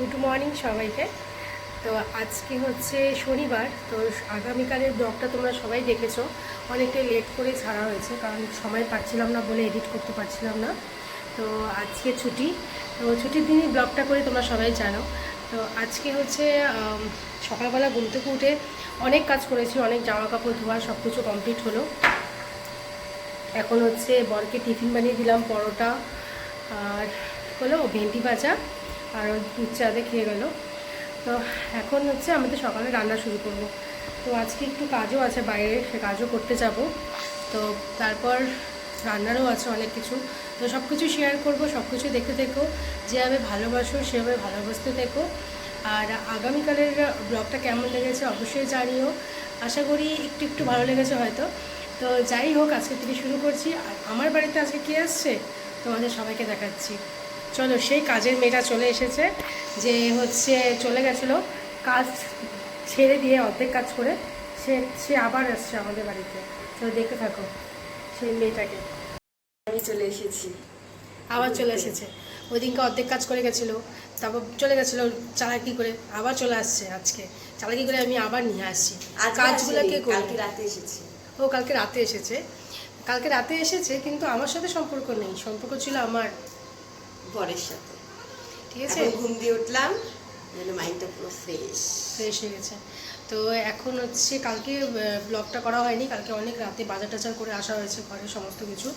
Good morning সবাইকে। তো আজকে হচ্ছে শনিবার, তো আগামীকালের ব্লগটা তোমরা সবাই দেখেছ। অনেকটাই লেট করে ছাড়া হয়েছে, কারণ সময় পাচ্ছিলাম না বলে এডিট করতে পারছিলাম না। তো আজকে ছুটি, তো ছুটির দিনই ব্লগটা করে তোমরা সবাই জানো। তো আজকে হচ্ছে সকালবেলা ঘুম থেকে উঠে অনেক কাজ করেছি, অনেক জামা কাপড় ধোয়া সব কিছু কমপ্লিট হলো। এখন হচ্ছে বরকে টিফিন বানিয়ে দিলাম, পরোটা আর হলো ভেন্ডি ভাজা। আর ওই দুধ চাতে খেয়ে গেলো। তো এখন হচ্ছে আমি তো সকালে রান্না শুরু করব। তো আজকে একটু কাজও আছে বাইরে, সে কাজও করতে যাব। তো তারপর রান্নারও আছে অনেক কিছু। তো সব কিছু শেয়ার করব সব কিছু দেখতে থেকো। যেভাবে ভালোবাসো, সেভাবে ভালোবাসতে থেকো। আর আগামীকালের ব্লগটা কেমন লেগেছে অবশ্যই জানিও। আশা করি একটু একটু ভালো লেগেছে হয়তো। তো যাই হোক, আজকে থেকে শুরু করছি। আর আমার বাড়িতে আজকে কে আসছে? তোমাদের সবাইকে দেখাচ্ছি। চলো সেই কাজের মেয়েটা চলে এসেছে যে হচ্ছে চলে গেছিল। কাজ ছেড়ে দিয়ে অর্ধেক কাজ করে সে সে আবার আসছে আমাদের বাড়িতে। তো দেখতে থাকো সেই মেয়েটাকে। আমি চলে এসেছি। আবার চলে এসেছে। ওই দিনকে অর্ধেক কাজ করে গেছিল তারপর চলে গেছিল চালাকি করে আবার চলে আসছে আজকে। চালাকি করে আমি আবার নিয়ে আসছি। আর কাজগুলো কে কালকে রাতে এসেছি। ও কালকে রাতে এসেছে। কালকে রাতে এসেছে কিন্তু আমার সাথে সম্পর্ক নেই। সম্পর্ক ছিল আমার। বরের সাথে। ঠিক আছে? ঘুম দিয়ে উঠলাম যেন মাইন্ডটা পুরো ফ্রেশ ফ্রেশ হয়ে গেছে। তো এখন হচ্ছে কালকে ব্লগটা করা হয়নি। কালকে অনেক রাতে বাজার টাজার করে আসা হয়েছে ঘরের সমস্ত কিছু।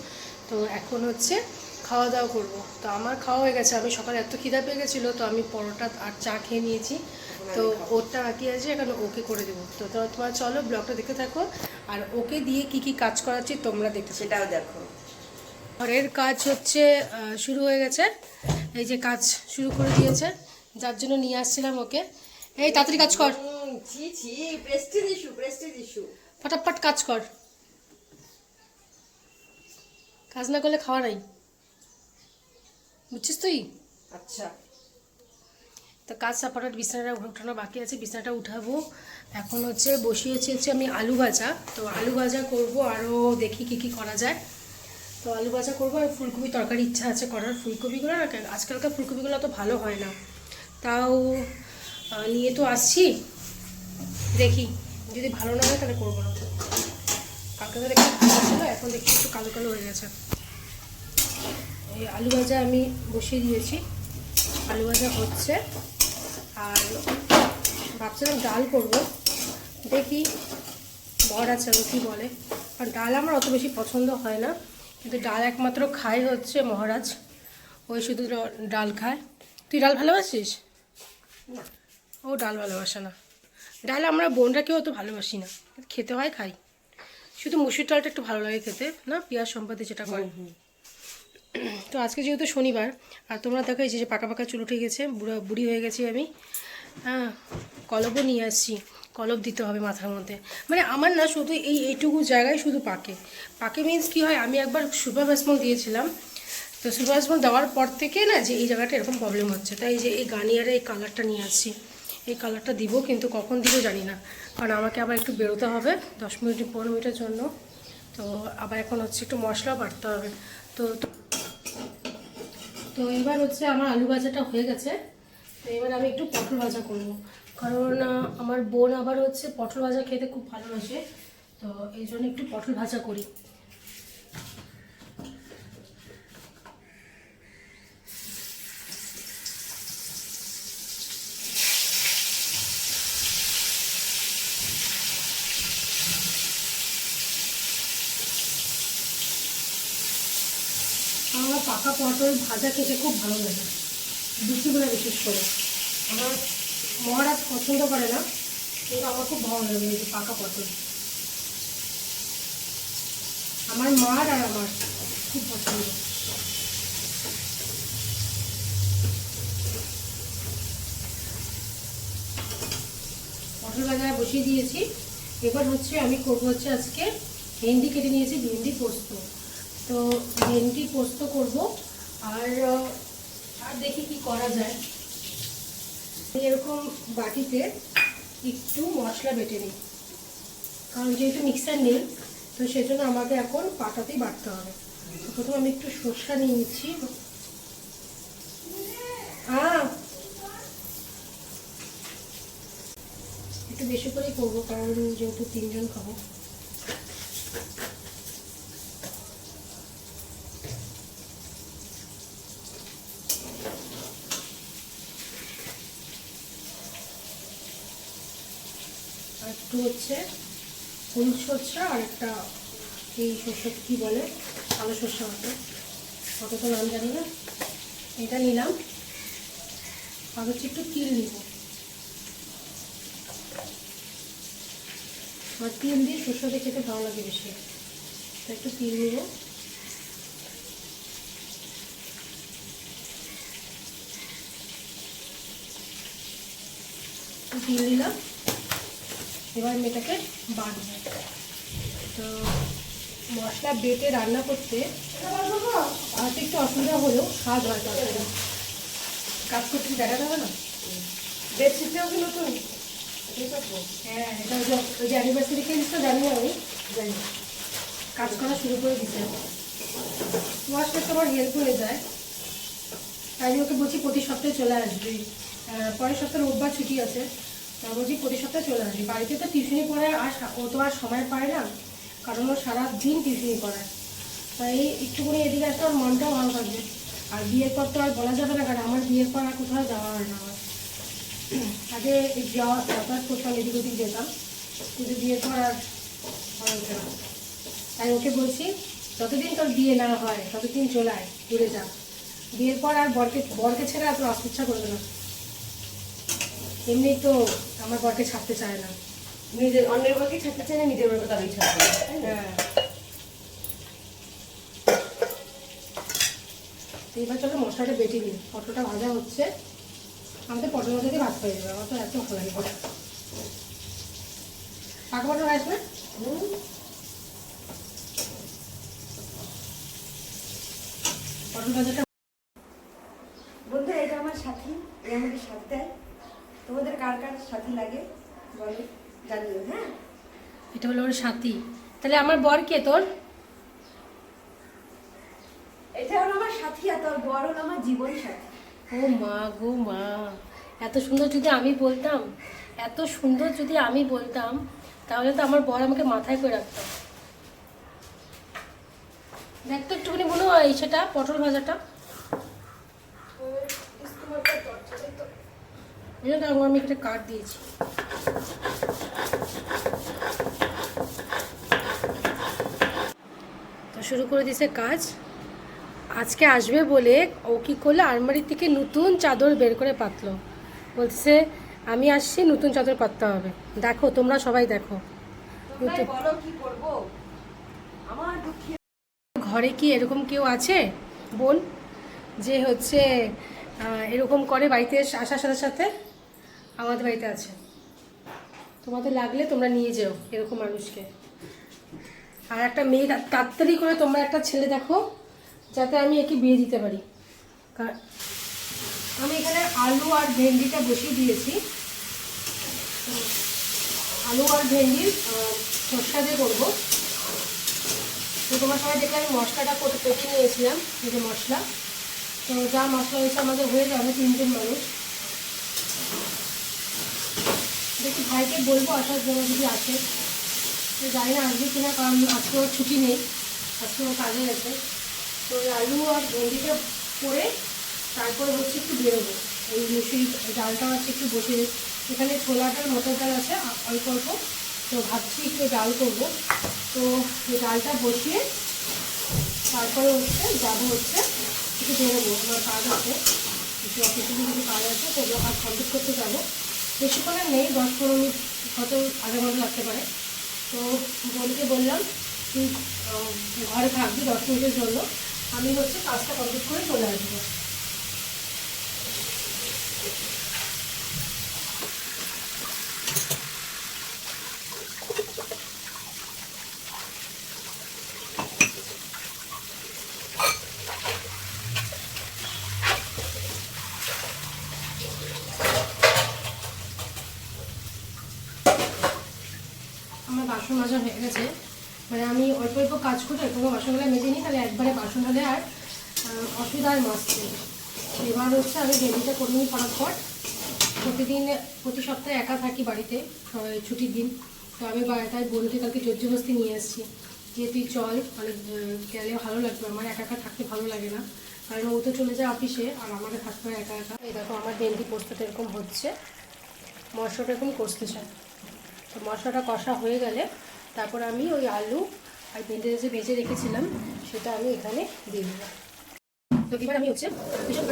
তো এখন হচ্ছে খাওয়া দাওয়া করব। তো আমার খাওয়া হয়ে গেছে। আমি সকালে এত খিদা পেয়ে গেছিল তো আমি পরোটা আর চা খেয়ে নিয়েছি। তো ওরটা বাকি আছে এখন ওকে করে দেবো। তো তো- তোমার চলো ব্লগটা দেখতে থাকো। আর ওকে দিয়ে কি কি কাজ করাচ্ছি তোমরা দেখতে সেটাও দেখো। ঘরের কাজ হচ্ছে শুরু হয়ে গেছে। এই যে কাজ শুরু করে দিয়েছে যার জন্য নিয়ে আসছিলাম ওকে। এই তাড়াতাড়ি কাজ কর। ফটাফট কাজ কর। কাজ না করলে খাওয়া নাই। বুঝছিস তুই? আচ্ছা। তো কাজ সাপাটার বিছানাটা উঠানো বাকি আছে বিছানাটা উঠাবো। এখন হচ্ছে বসিয়েছি হচ্ছে আমি আলু ভাজা। তো আলু ভাজা করব আরও দেখি কি কি করা যায়। তো আলু ভাজা করব আর ফুলকপি তরকারি ইচ্ছা আছে করার। ফুলকপিগুলো না আজকালকার ফুলকপিগুলো তো ভালো হয় না। তাও নিয়ে তো আসছি। দেখি, যদি ভালো না হয় তাহলে করব না। কালকে তো দেখি ভালো ছিল, এখন দেখি একটু কালো কালো হয়ে গেছে। এই আলু ভাজা আমি বসিয়ে দিয়েছি। আলু ভাজা হচ্ছে। আর ভাবছিলাম ডাল করব। দেখি, বর আছে কী বলে। আর ডাল আমার অত বেশি পছন্দ হয় না। কিন্তু ডাল একমাত্র খায় হচ্ছে মহারাজ। ওই শুধু ডাল খায়। তুই ডাল ভালোবাসিস? ও ডাল ভালোবাসে না। ডাল আমরা বোনরা কেউ অত ভালোবাসি না। খেতে হয় খাই। শুধু মুসুর ডালটা একটু ভালো লাগে খেতে না? পেঁয়াজ সম্পাদে যেটা করে তো আজকে যেহেতু শনিবার আর তোমরা দেখো এই যে পাকা পাকা চুল উঠে গেছে বুড়ো বুড়ি হয়ে গেছি আমি। হ্যাঁ কলবও নিয়ে আসছি। কলব দিতে হবে মাথার মধ্যে। মানে আমার না শুধু এই এইটুকু জায়গায় শুধু পাকে। পাকে মিন্স কি হয়, আমি একবার সুপার ভ্যাসমল দিয়েছিলাম তো সুপার ভ্যাসমল দেওয়ার পর থেকে না যে এই জায়গাটা এরকম প্রবলেম হচ্ছে। তাই যে এই গার্নিয়ারে এই কালারটা নিয়ে আসছি। এই কালারটা দিব কিন্তু কখন দিব জানি না। কারণ আমাকে আবার একটু বেরোতে হবে দশ মিনিট, পনেরো মিনিটের জন্য। তো আবার এখন হচ্ছে একটু মশলাও বাড়তে হবে। তো তো এবার হচ্ছে আমার আলু ভাজাটা হয়ে গেছে। তো এবার আমি একটু পটল ভাজা করব। কারণ আমার বোন আবার হচ্ছে পটল ভাজা খেতে খুব ভালোবাসে, তো এই জন্য একটু পটল ভাজা করি। আমার পাকা পটল ভাজা খেতে খুব ভালো লাগে, দুপুরবেলা বিশেষ করে। আমার মহারাজ পছন্দ করে না, কিন্তু আমার খুব ভালো লাগে এই যে পাকা পটল। আমার মার আর আমার খুব পছন্দ। পটল ভাজা বসিয়ে দিয়েছি। এবার হচ্ছে আমি করব হচ্ছে আজকে ভেন্ডি কেটে নিয়েছি, ভেন্ডি পোস্ত। তো ভেন্ডি পোস্ত করব, আর আর দেখি কি করা যায়। এরকম বাটিতে একটু মশলা বেটে নিই। কারণ যেহেতু মিক্সার নেই, তো সেজন্য আমাকে এখন পাটাতেই বাটতে হবে। প্রথমে আমি একটু সর্ষা নিয়ে নিচ্ছি। একটু বেশি করেই করব, কারণ যেহেতু তিনজন খাব। হচ্ছে হলুদ সরষা আর একটা এই সরষা কী বলে? কালো সরষা মতো অত তো নাম জানি না। এটা নিলাম। আর হচ্ছে একটু তিল নিব। আর তিল দিয়ে সরষাতে খেতে ভালো লাগে বেশি। একটু তিল নিব। তিল নিলাম। এবার মেয়েটাকে বাঁধবো। তো মশলা বেটে রান্না করতে হয়তো একটু অসুবিধা হলেও স্বাদ হয় তরকারি। কাজ করতে কি দেখাতে হবে না? বেডশিটটাও কি নতুন? হ্যাঁ এটা ওই যে- অ্যানিভার্সারি কেস তো জানি আমি। জানি। কাজ করা শুরু করে দিতে ওয়াশটা তোমার হেল্প হয়ে যায়। তাই আমি ওকে বলছি প্রতি সপ্তাহে চলে আসবি। পরের সপ্তাহে রোববার ছুটি আছে। বলছি প্রতি সপ্তাহে চলে আসবি বাড়িতে তো টিউশনি পড়ায় আর ও তো আর সময় পায় না, কারণ ও সারা দিন টিউশনি পড়ায়। তাই একটুখানি এদিকে আসলে ওর মনটাও ভালো থাকবে। আর বিয়ের পর তো আর বলা যাবে না কারণ আমার বিয়ের পর আর কোথাও যাওয়া হয় না আমার। আগে যাওয়া, যাতায়াত করতাম এদিক ওদিক যেতাম, কিন্তু বিয়ের পর আর তাই ওকে বলছি, যতদিন তোর বিয়ে না হয়, ততদিন চলে আয় ঘুরে যা। বিয়ের পর আর বরকে বরকে ছেড়ে আর তোর আসতে ইচ্ছা করবে না। এমনি তো আমার বরকে ছাড়তে চায় না। নিজের অন্যের বউকে ছাড়তে চায় না নিজের বউকে তাদের ছাড়তে? হ্যাঁ। তো এবার চলো মশলাটা বেটে নিই। পটলটা ভাজা হচ্ছে। আমাদের পটল ভাজা দিয়ে ভাত হয়ে যাবে আমার তো এত ভালো লাগে পটল। পাকা পটল হুম, পটল ভাজাটা বন্ধুরা এটা আমার সাথী এ আমাকে সাথ দেয় তোমাদের কার কার সাথী লাগে বলো জানিও হ্যাঁ? এটা হলো ওর সাথী। তাহলে আমার বর কে তোর? এটা হলো আমার সাথী আর তোর বড় হলো আমার জীবন সাথী। ও মা গো মা এত সুন্দর যদি আমি বলতাম এত সুন্দর যদি আমি বলতাম তাহলে তো আমার বর আমাকে মাথায় করে রাখতাম দেখ তো একটুখানি মনে হয় সেটা পটল ভাজাটা। ওই জন্য আমি একটা কাট দিয়েছি। তো শুরু করে দিয়েছে কাজ। আজকে আসবে বলে ও কি করল? আলমারি থেকে নতুন চাদর বের করে পাতলো। বলছে আমি আসছি নতুন চাদর পাততে হবে। দেখো তোমরা সবাই দেখো। ঘরে কি এরকম কেউ আছে? বোন যে হচ্ছে এরকম করে বাড়িতে আসার সাথে সাথে আমাদের বাড়িতে আছে। তোমাদের লাগলে তোমরা নিয়ে যেও এরকম মানুষকে। আর একটা মেয়ে তাড়াতাড়ি করে তোমরা একটা ছেলে দেখো, যাতে আমি একে বিয়ে দিতে পারি। আমি এখানে আলু আর ভেন্ডিটা বসিয়ে দিয়েছি। আলু আর ভেন্ডির সর্ষা দিয়ে করব। তো তোমার সবাই দেখলে আমি মশলাটা কোটে নিয়েছিলাম, এই যে মশলা। তো যা মশলা হয়েছে আমাদের হয়ে যাবে তিনজন মানুষ। দেখি ভাইকে বলব, আসার জন্য যদি আসে। তো জানি না আসবে কিনা কারণ আজকে ওর ছুটি নেই, আজকে ওর কাজে গেছে। তো আলু আর ভেন্ডিটা করে তারপরে হচ্ছে একটু বেরোবো। ওই মুসুরি ডালটা হচ্ছে একটু বসে এখানে ছোলাটার মটর ডাল আছে অল্প অল্প। তো ভাবছি একটু ডাল করব। তো ডালটা বসিয়ে তারপরে হচ্ছে যাব হচ্ছে একটু বেরোবো। আমার কাজ আছে, কিছু অফিসে কিছু কাজ আছে, তো ওগুলো কাজ কমপ্লিট করতে যাব। বেশিক্ষণ আর নেই দশ পনেরো মিনিট হয়তো আধা ঘণ্টা লাগতে পারে। তো বোনকে বললাম, তুই ঘরে থাকবি দশ মিনিটের জন্য। আমি হচ্ছে কাজটা কমপ্লিট করে চলে আসব আমার বাসন মাজা হয়ে গেছে মানে আমি অল্প অল্প কাজ করে কোনো বাসনগুলো মেজে নিই, তাহলে একবারে বাসন হলে আর অসুবিধা হয় এবার হচ্ছে আমি ভেন্ডিটা করে নিই ফটাফট। প্রতিদিন, প্রতি সপ্তাহে একা থাকি বাড়িতে ছুটির দিন। তো আমি তাই বোনকে কালকে জোরজবস্তি নিয়ে এসেছি। যে তুই চল মানে গেলে ভালো লাগবে, আমার একা একা থাকতে ভালো লাগে না। কারণ ও তো চলে যায় অফিসে, আর আমাকে থাকতে হয় একা একা। এই দেখো, আমার ভেন্ডি পোস্তটা এরকম হচ্ছে। মশলাটা এরকম কষতে চায় তো মশলাটা কষা হয়ে গেলে, তারপর আমি ওই আলু আর ভেন্ডিটা যে ভেজে রেখেছিলাম, সেটা আমি এখানে দিয়ে দেবো। তো এবার আমি হচ্ছে প্রেশার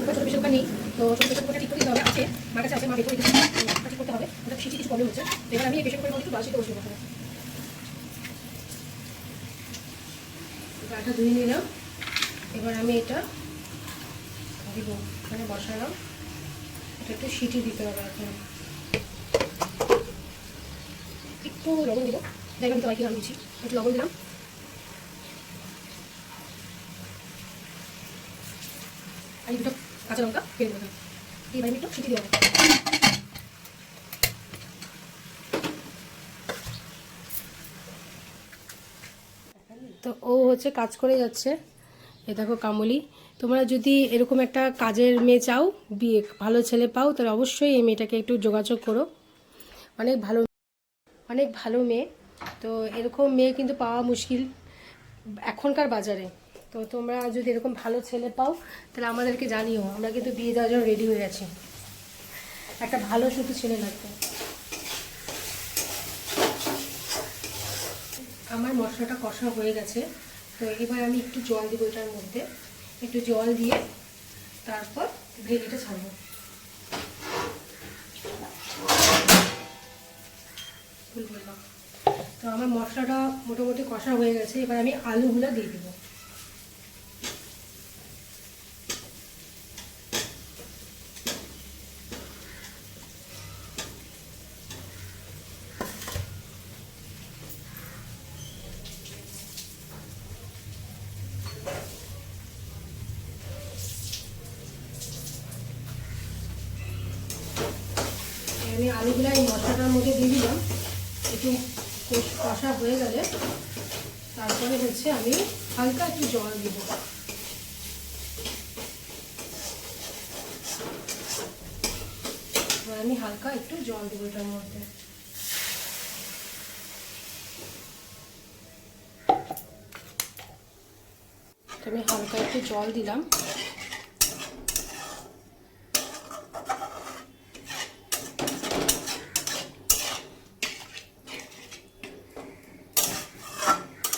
কুকার ছোটো নেই। তো ছোটো ঠিক করে দিতে হবে। আছে, মার কাছে আছে, মা বের ঠিক করতে হবে। ওটা সিটি কিছু প্রবলেম হচ্ছে। এবার আমি এই প্রেশার কুকারের মধ্যে একটু বসে বসে গাটা ধুয়ে নিলাম। এবার আমি এটা দিব বসালাম। এটা একটু সিটি দিতে হবে এখন। একটু লবণ দিব। দেখলাম তো বাকি আমি দিচ্ছি একটু লবণ দিলাম। আর দুটো কাঁচা লঙ্কা একটু দেবো। তো ও হচ্ছে কাজ করে যাচ্ছে। এ দেখো কামলি, তোমরা যদি এরকম একটা কাজের মেয়ে চাও বিয়ে ভালো ছেলে পাও, তাহলে অবশ্যই এই মেয়েটাকে একটু যোগাযোগ করো। অনেক ভালো অনেক ভালো মেয়ে। তো এরকম মেয়ে কিন্তু পাওয়া মুশকিল এখনকার বাজারে। তো তোমরা যদি এরকম ভালো ছেলে পাও, তাহলে আমাদেরকে জানিও। আমরা কিন্তু বিয়ে দেওয়ার জন্য রেডি হয়ে গেছি। একটা ভালো শুধু ছেলে লাগবে। আমার মশলাটা কষা হয়ে গেছে। তো এবার আমি একটু জল দিব এটার মধ্যে। একটু জল দিয়ে তারপর ভেজিটা ছাড়বো। ভুল বললাম। তো আমার মশলাটা মোটামুটি কষা হয়ে গেছে এবার আমি আলুগুলো দিয়ে দেবো আমি আলুগুলো এই মশলাটার মধ্যে দিয়ে দিলাম একটু কষ- কষা হয়ে গেলে তারপরে হচ্ছে আমি হালকা একটু জল দিব। আমি হালকা একটু জল দেবো এটার মধ্যে। আমি হালকা একটু জল দিলাম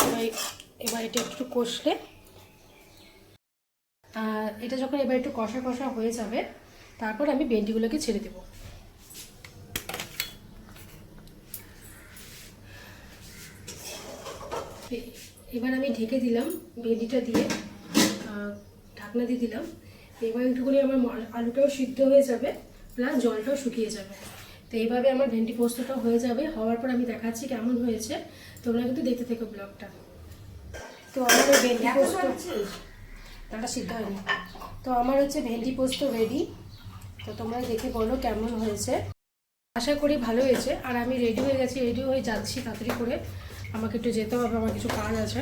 এবার এবার এটা একটু কষলে আর এটা যখন এবার একটু কষা কষা হয়ে যাবে, তারপর আমি ভেন্ডিগুলোকে ছেড়ে দেবো। এবার আমি ঢেকে দিলাম ভেন্ডিটা দিয়ে ঢাকনা দিয়ে দিলাম। এবার একটুখানি আমার আলুটাও সিদ্ধ হয়ে যাবে প্লাস জলটাও শুকিয়ে যাবে। তো এইভাবে আমার ভেন্ডি পোস্তটা হয়ে যাবে। হওয়ার পর আমি দেখাচ্ছি কেমন হয়েছে। তোমরা কিন্তু দেখতে থেকো ব্লগটা। তো আমার ওই ভেন্ডি পোস্ত। ডালটা সিদ্ধ হয়নি। তো আমার হচ্ছে ভেন্ডি পোস্ত রেডি তো তোমরা দেখে বলো কেমন হয়েছে। আশা করি ভালো হয়েছে। আর আমি রেডি হয়ে গেছি রেডি হয়ে যাচ্ছি তাড়াতাড়ি করে। আমাকে একটু যেতে হবে, আমার কিছু কাজ আছে।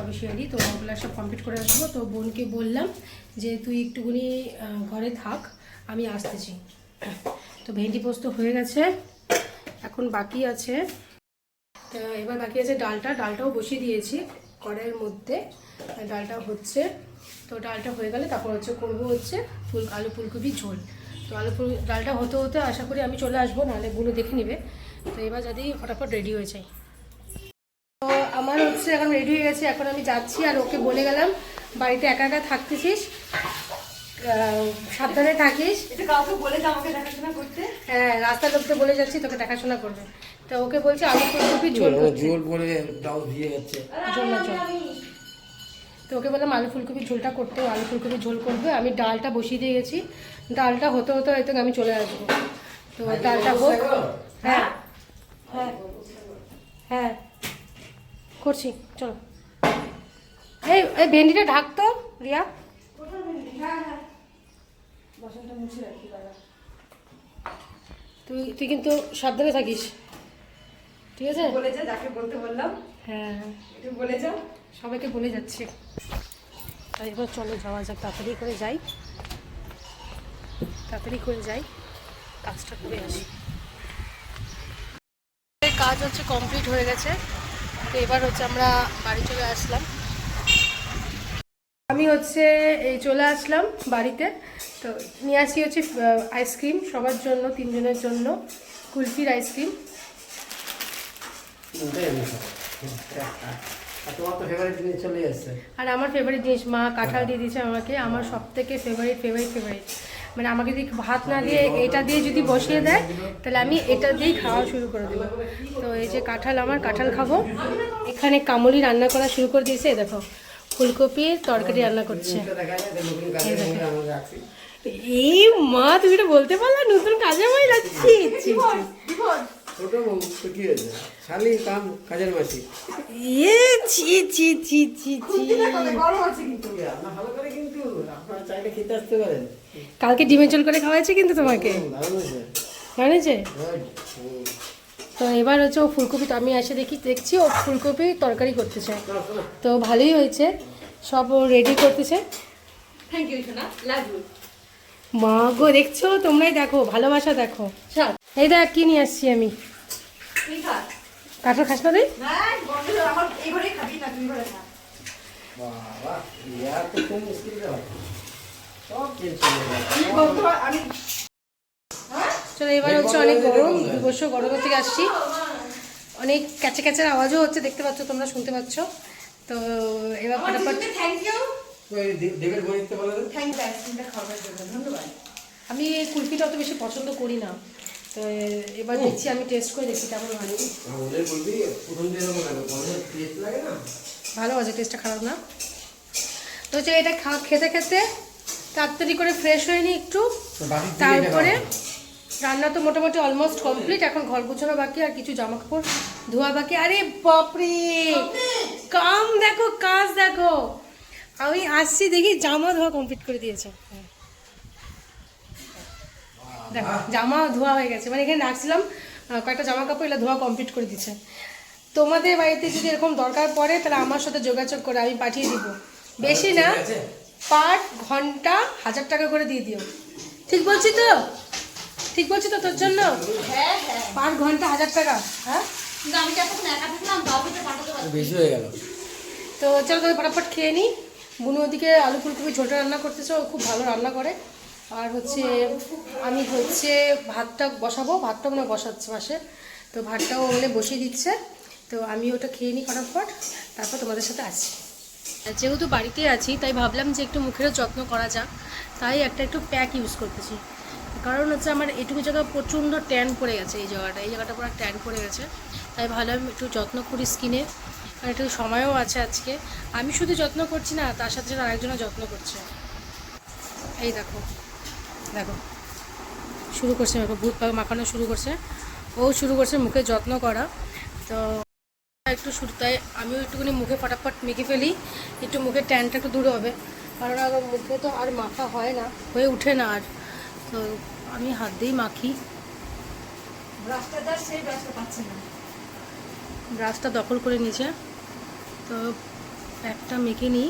অফিসিয়ালি তো ওগুলো সব কমপ্লিট করে আসব। তো বোনকে বললাম যে তুই একটুখানি ঘরে থাক, আমি আসতেছি। তো ভেন্ডি পোস্ত হয়ে গেছে। এখন বাকি আছে। তো এবার বাকি আছে ডালটা। ডালটাও বসিয়ে দিয়েছি। কড়াইয়ের মধ্যে ডালটা হচ্ছে তো ডালটা হয়ে গেলে তারপর হচ্ছে করব হচ্ছে ফুল আলু ফুলকপি ঝোল। তো আলু ফুল ডালটা হতে হতে আশা করি আমি চলে আসব নাহলে গুলো দেখে নেবে। তো এবার যদি ফটাফট রেডি হয়ে যাই তো আমার হচ্ছে এখন রেডি হয়ে গেছে এখন আমি যাচ্ছি আর ওকে বলে গেলাম বাড়িতে একা একা থাকতেছিস? সাবধানে থাকিস? কাউকে বলে যে আমাকে দেখাশোনা করতে? হ্যাঁ রাস্তার লোককে বলে যাচ্ছি তোকে দেখাশোনা করবে। তো ওকে বলছি আলু ফুলকপি ঝোল। জোর করে ব্লাউজ দিয়ে যাচ্ছে। ঝোল না ঝোল। তো ওকে বললাম আলু ফুলকপি ঝোলটা করতে আলু ফুলকপি ঝোল করবে। আমি ডালটা বসিয়ে দিয়ে গেছি। ডালটা হতে হতে হয়তো আমি চলে আসব। তো ডালটা হোক হ্যাঁ। হ্যাঁ। হ্যাঁ। করছি চলো। এই এই ভেন্ডিটা ঢাকতো রিয়া। তুই তুই কিন্তু সাবধানে থাকিস। ঠিক আছে? বলে যা যাকে বলতে বললাম। হ্যাঁ। একটু বলে যাও সবাইকে বলে যাচ্ছি। তাই এবার চলো যাওয়া যাক তাড়াতাড়ি করে যাই। তাড়াতাড়ি করে যাই কাজটা করে আসি। কাজ হচ্ছে কমপ্লিট হয়ে গেছে। তো এবার হচ্ছে আমরা বাড়ি চলে আসলাম। আমি হচ্ছে এই চলে আসলাম বাড়িতে। তো নিয়ে আসি হচ্ছে আইসক্রিম সবার জন্য তিনজনের জন্য। কুলফির আইসক্রিম ওটাই আমি আর তোমার তো ফেভারিট জিনিস চলে আসছে। আর আমার ফেভারিট জিনিস মা কাঁঠাল দিয়ে দিয়েছে আমাকে। আমার সব থেকে ফেভারিট ফেভারিট ফেভারিট মানে আমাকে যদি ভাত না দিয়ে এটা দিয়ে যদি বসিয়ে দেয় তাহলে আমি এটা দিয়েই খাওয়া শুরু করে দেবো। তো এই যে কাঁঠাল আমার কাঁঠাল খাব। এখানে কামলি রান্না করা শুরু করে দিয়েছে দেখো। ফুলকপির তরকারি রান্না করছে। এই মা তুমি এটা বলতে পারলা? নতুন কাজে মই লাগছি তো কি হয়েছে শালি কাম কাজের মাসি। ইয়ে ছি ছি ছি ছি ছি। কালকে ডিমের চল করে খাওয়াইছে কিন্তু তোমাকে? জানেছে. হুম। তো এবার হচ্ছে ও ফুলকপি তো আমি এসে দেখি দেখছি ও ফুলকপি তরকারি করতেছে। তো ভালোই হয়েছে। সব ও রেডি করতেছে। থ্যাংক ইউ সোনা। লাভ ইউ মা গো দেখছ? তোমরাই দেখো ভালোবাসা দেখো। চল এই দেখ কি নিয়ে আসছি আমি? কাঁঠাল খাস না তুই? না বন্ধ আমার এই ঘরে খাবি না তুই ঘরে খা বাবা ইয়ার তো খুব মুশকিল ব্যাপার সব টেনশন আমি বলতো আমি চলো এবার হচ্ছে অনেক গরম। অবশ্য গরমের থেকে আসছি। অনেক ক্যাচে ক্যাচের আওয়াজও হচ্ছে দেখতে পাচ্ছ তোমরা শুনতে পাচ্ছ। তো এবার ফটাফট থ্যাংক ইউ দেবের গণিতকে বলে দেন থ্যাংক ইউ আইসক্রিমটা খাওয়ার জন্য ধন্যবাদ। আমি এই কুলফিটা অত বেশি পছন্দ করি না। তো এবার দেখছি আমি টেস্ট করে দেখছি কেমন হয়। ওদের বলবি প্রথম দিন এরকম লাগে টেস্ট লাগে না? ভালো আছে টেস্টটা খারাপ না। তো হচ্ছে এটা খা- খেতে খেতে তাড়াতাড়ি করে ফ্রেশ হয়ে নিই একটু। তারপরে রান্না তো মোটামুটি অলমোস্ট কমপ্লিট এখন ঘর গোছানো বাকি আর কিছু জামা কাপড় ধোয়া বাকি। আরে বাপরে! কাম দেখো কাজ দেখো আমি আসছি দেখি জামা ধোয়া কমপ্লিট করে দিয়েছে। দেখো জামা ধোয়া হয়ে গেছে। মানে এখানে রাখছিলাম কয়েকটা জামা কাপড় এগুলো ধোয়া কমপ্লিট করে দিচ্ছে তোমাদের বাড়িতে যদি এরকম দরকার পড়ে তাহলে আমার সাথে যোগাযোগ করে আমি পাঠিয়ে দিব। বেশি না পার ঘণ্টা হাজার টাকা করে দিয়ে দিও। ঠিক বলছি তো? ঠিক বলছি তো তোর জন্য? হ্যাঁ হ্যাঁ। পার ঘণ্টা হাজার টাকা হ্যাঁ? কিন্তু আমি যখন একা থাকলাম বেশি হয়ে গেল। তো চলো তুমি ফটাফট খেয়ে নিই বুনু ওদিকে আলু ফুলকপি ঝোলটা রান্না করতেছে, ও খুব ভালো রান্না করে। আর হচ্ছে আমি হচ্ছে ভাতটা বসাবো, ভাতটা মানে বসাচ্ছে পাশে তো ভাতটাও মানে বসিয়ে দিচ্ছে। তো আমি ওটা খেয়ে নিই ফটাফট, তারপর তোমাদের সাথে আসি যেহেতু বাড়িতে আছি, তাই ভাবলাম যে একটু মুখেরও যত্ন করা যাক। তাই একটা একটু প্যাক ইউজ করতেছি। কারণ হচ্ছে আমার এটুকু জায়গা প্রচণ্ড ট্যান পড়ে গেছে এই জায়গাটা। এই জায়গাটা পুরো ট্যান পড়ে গেছে। তাই ভাবলাম একটু যত্ন করি স্কিনে আর একটু সময়ও আছে আজকে। আমি শুধু যত্ন করছি না, তার সাথে সাথে আরেকজনও যত্ন করছে। এই দেখো দেখো। শুরু করছে, দেখো ভূত পাক মাখানো শুরু করছে। ও শুরু করছে মুখে যত্ন করা। তো একটু তাই আমিও একটুখানি মুখে ফটাফট মেখে ফেলি। একটু মুখের ট্যানটা একটু দূর হবে। কারণ আমার মুখে তো আর মাখা হয় না, হয়ে ওঠে না আর। তো আমি হাত দিয়েই মাখি। ব্রাশটা সেই ব্রাশটা পাচ্ছে না। ব্রাশটা দখল করে নিয়েছে। তো একটা মেখে নিই।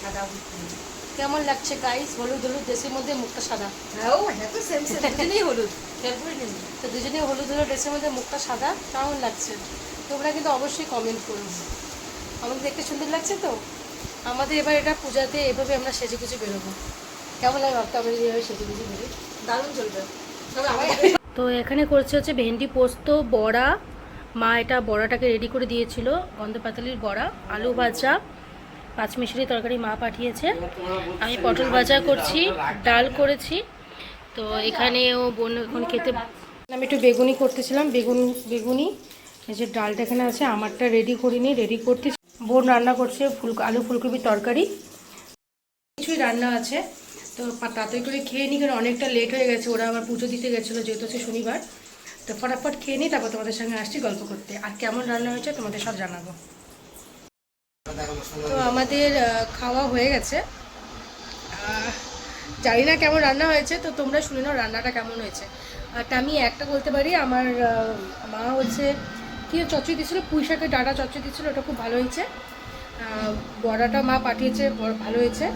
সাদা কেমন লাগছে গাইস হলুদ হলুদ ড্রেসের মধ্যে মুখটা সাদা? হ্যাঁ হ্যাঁ দুজনেই হলুদ। তো দুজনে হলুদ হলুদ ড্রেসের মধ্যে মুখটা সাদা? কেমন লাগছে? তোমরা কিন্তু অবশ্যই কমেন্ট করো। আমাদের দেখতে সুন্দর লাগছে তো? আমাদের এবার এটা পূজাতে এভাবে আমরা সেজে গুজে বেরোবো। কেমন তো এখানে করছে হচ্ছে ভেন্ডি পোস্ত, বড়া। মা এটা বড়াটাকে রেডি করে দিয়েছিল গন্ধ পাতালির বড়া, আলু ভাজা, পাঁচমিশালি তরকারি মা পাঠিয়েছে। আমি পটল ভাজা করছি, ডাল করেছি। তো এখানেও বোন এখন খেতে আমি একটু বেগুনি করতেছিলাম, বেগুন, বেগুনি। এই যে ডালটা এখানে আছে, আমারটা রেডি করিনি রেডি করতে বোন রান্না করছে ফুল আলু ফুলকপি তরকারি। কিছুই রান্না আছে। তো তাড়াতাড়ি করে খেয়ে নিই কারণ অনেকটা লেট হয়ে গেছে। ওরা আবার পুজো দিতে গেছিল, যেহেতু হচ্ছে শনিবার। তো ফটাফট খেয়ে নিই তারপর তোমাদের সঙ্গে আসছি গল্প করতে। আর কেমন রান্না হয়েছে তোমাদের সব জানাব। তো আমাদের খাওয়া হয়ে গেছে। জানি না কেমন রান্না হয়েছে, তো তোমরা শুনে নাও রান্নাটা কেমন হয়েছে। আর আমি একটা বলতে পারি, আমার মা হচ্ছে কী চচ্চড়ি দিয়েছিলো, পুঁই শাকের ডাটা চচ্চড়ি দিয়েছিলো, ওটা খুব ভালো হয়েছে। বড়াটা মা পাঠিয়েছে ভালো হয়েছে।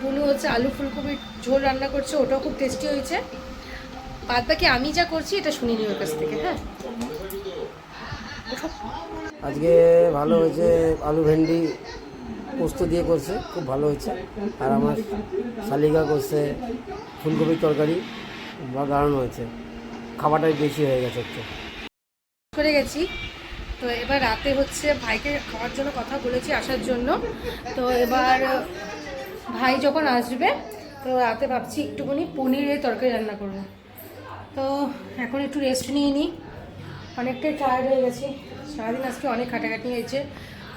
বুনু হচ্ছে আলু ফুলকপির ঝোল রান্না করছে ওটাও খুব টেস্টি হয়েছে। বাদ বাকি আমি যা করছি এটা শুনিনি ওর কাছ থেকে হ্যাঁ? আজকে ভালো হয়েছে আলু ভেন্ডি পোস্ত দিয়ে করছে খুব ভালো হয়েছে। আর আমার শালিকা করছে ফুলকপির তরকারি বা গাড়ানো হয়েছে। খাবারটাই বেশি হয়ে গেছে একটু। করে গেছি। তো এবার রাতে হচ্ছে ভাইকে খাওয়ার জন্য কথা বলেছি আসার জন্য। তো এবার ভাই যখন আসবে, তো রাতে ভাবছি একটুখানি পনিরের তরকারি রান্না করব। তো এখন একটু রেস্ট নিয়ে নিই। অনেকটাই টায়ার্ড হয়ে গেছি। সারাদিন আজকে অনেক খাটাখাটি হয়েছে,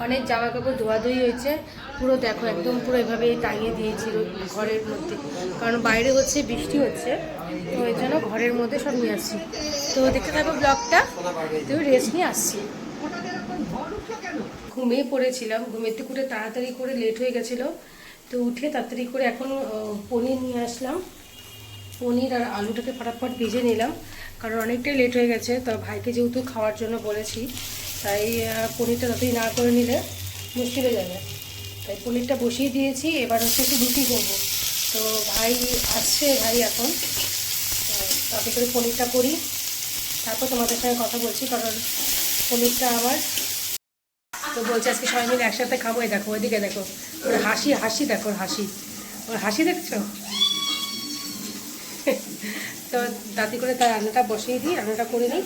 অনেক জামা কাপড় ধোয়াধুয়ি হয়েছে। পুরো দেখো একদম পুরো এভাবে টাঙিয়ে দিয়েছি ঘরের মধ্যে। কারণ বাইরে হচ্ছে, বৃষ্টি হচ্ছে, তো ওই জন্য ঘরের মধ্যে সব নিয়ে আসছি। তো দেখতে থাকো ব্লগটা তো রেস্ট নিয়ে আসছি। ঘুমিয়ে পড়েছিলাম ঘুমেতে করে তাড়াতাড়ি করে লেট হয়ে গেছিল। তো উঠে তাড়াতাড়ি করে এখন পনির নিয়ে আসলাম। পনির আর আলুটাকে ফটাফট ভেজে নিলাম, কারণ অনেকটাই লেট হয়ে গেছে, তো ভাইকে যেহেতু খাওয়ার জন্য বলেছি, তাই পনিরটা তাড়াতাড়ি না করে নিলে মুশকিল হয়ে যাবে। তাই পনিরটা বসিয়ে দিয়েছি, এবার হচ্ছে একটু রুটি করব। তো ভাই আসছে, ভাই এখন তাতে করে পনিরটা করি। তারপর তোমাদের সঙ্গে কথা বলছি, কারণ পনিরটা আবার তো বলছে, আজকে সবাই মিলে একসাথে খাব দেখো, ওইদিকে দেখো। ওর হাসি হাসি দেখো, ওর হাসি। ওর হাসি দেখছ? তো তাতে করে তার রান্নাটা বসিয়ে দিই রান্নাটা করে নিই।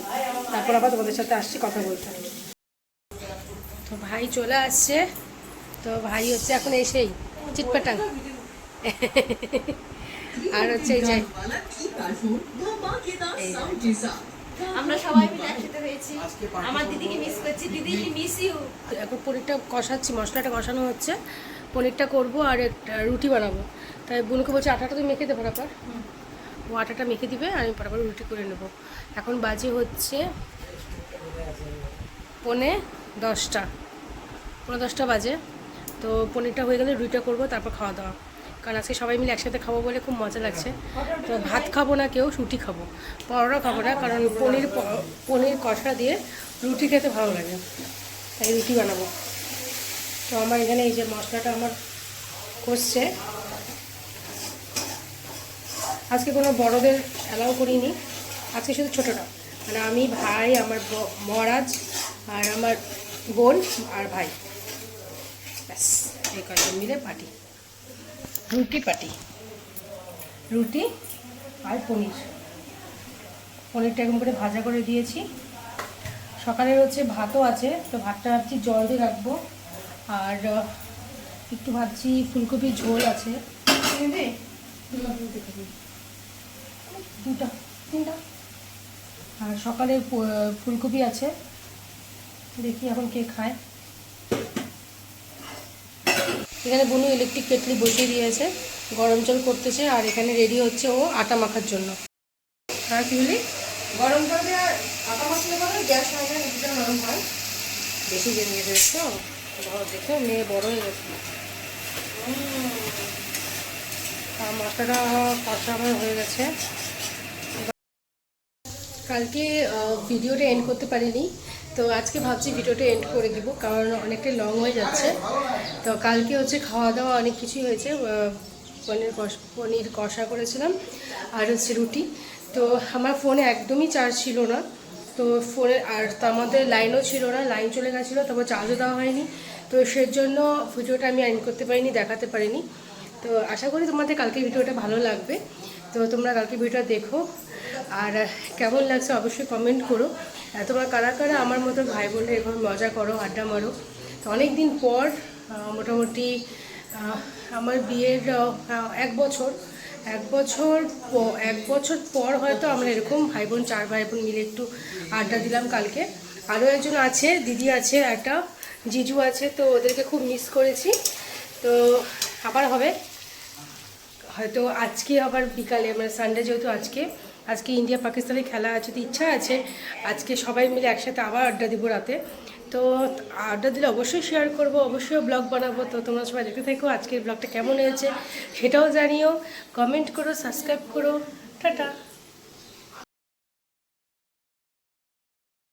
তারপর আবার তোমাদের সাথে আসছি, কথা বলতে। তো ভাই চলে আসছে। তো ভাই হচ্ছে এখন এসেই, চিটপাটাং। আর হচ্ছে এই যে আমরা সবাই মিলে একসাথে হয়েছি। আমার দিদিকে মিস করছি। দিদি মিস ইউ এখন পনিরটা কষাচ্ছি, মশলাটা কষানো হচ্ছে। পনিরটা করব আর একটা রুটি বানাবো। তাই বোনকে বলছি, আটাটা তুমি মেখে দেবো ব্যাপার ও আটাটা মেখে দিবে আমি পরাপর রুটি করে নেব। এখন বাজে হচ্ছে পনে দশটা। পনেরো দশটা বাজে। তো পনিরটা হয়ে গেলে রুটিটা করব, তারপর খাওয়া দাওয়া। কারণ আজকে সবাই মিলে একসাথে খাব বলে খুব মজা লাগছে। তো ভাত খাব না, কেউ রুটি খাব। পরোটা খাব না, কারণ পনির পনির কষা দিয়ে রুটি খেতে ভালো লাগে। তাই রুটি বানাবো। তো আমার এখানে এই যে মশলাটা আমার কষছে। আজকে কোনো বড়দের অ্যালাউ করিনি। আজকে শুধু ছোটোটা। মানে আমি, ভাই, আমার মহারাজ আর আমার বোন আর ভাই। ব্যাস, এই কয়েকজন মিলে পার্টি। রুটি পার্টি রুটি আর পনির। পনিরটা এরকম করে ভাজা করে দিয়েছি। সকালের হচ্ছে ভাতও আছে তো ভাতটা ভাবছি জল দিয়ে রাখব। আর একটু ভাবছি ফুলকপির ঝোল আছে? দুটা তিনটা। আর সকালে ফুলকপি আছে। দেখি এখন কে খায়। এখানে বনু ইলেকট্রিক কেটলি বসিয়ে দিয়েছে গরম জল করতেছে আর এখানে রেডি হচ্ছে ও আটা মাখার জন্য। হ্যাঁ কি বলি? গরম জল দিয়ে আটা মশলা করে গ্যাস হয় না রুটিটা নরম হয়। বেশি জেনে গেছে তো দেখো মেয়ে বড় হয়ে গেছে। কষা আমার হয়ে গেছে। কালকে ভিডিওটা এন্ড করতে পারিনি। তো আজকে ভাবছি ভিডিওটা এন্ড করে দিব, কারণ অনেকটা লং হয়ে যাচ্ছে। তো কালকে হচ্ছে খাওয়া দাওয়া অনেক কিছুই হয়েছে পনির কষ, পনির কষা করেছিলাম, আর হচ্ছে রুটি। তো আমার ফোনে একদমই চার্জ ছিল না, তো ফোনে আর তার মধ্যে লাইনও ছিল না লাইন চলে গেছিল, তারপর চার্জও দেওয়া হয়নি। তো সেজন্য ভিডিওটা আমি এন্ড করতে পারিনি, দেখাতে পারিনি। তো আশা করি তোমাদের কালকে ভিডিওটা ভালো লাগবে। তো তোমরা কালকে ভিডিওটা দেখো। আর কেমন লাগছে অবশ্যই কমেন্ট করো। তোমরা কারা কারা আমার মতো ভাই বোনরা এরকম মজা করো, আড্ডা মারো? তো অনেক দিন পর মোটামুটি আমার বিয়ের এক বছর এক বছর এক বছর পর হয়তো আমরা এরকম ভাই বোন, চার ভাই বোন মিলে একটু আড্ডা দিলাম কালকে। আরও একজন আছে, দিদি আছে, একটা, জিজু আছে, তো ওদেরকে খুব মিস করেছি। তো আবার হবে। হয়তো আজকে আবার বিকালে মানে সানডে যেহেতু আজকে আজকে ইন্ডিয়া পাকিস্তানের খেলা আছে তো ইচ্ছা আছে, আজকে সবাই মিলে একসাথে আবার আড্ডা দিব রাতে। তো আড্ডা দিলে অবশ্যই শেয়ার করব, অবশ্যই ব্লগ বানাবো। তো তোমরা সবাই দেখতে থাকো আজকের ব্লগটা কেমন হয়েছে, সেটাও জানিও। কমেন্ট করো সাবস্ক্রাইব করো। টাটা।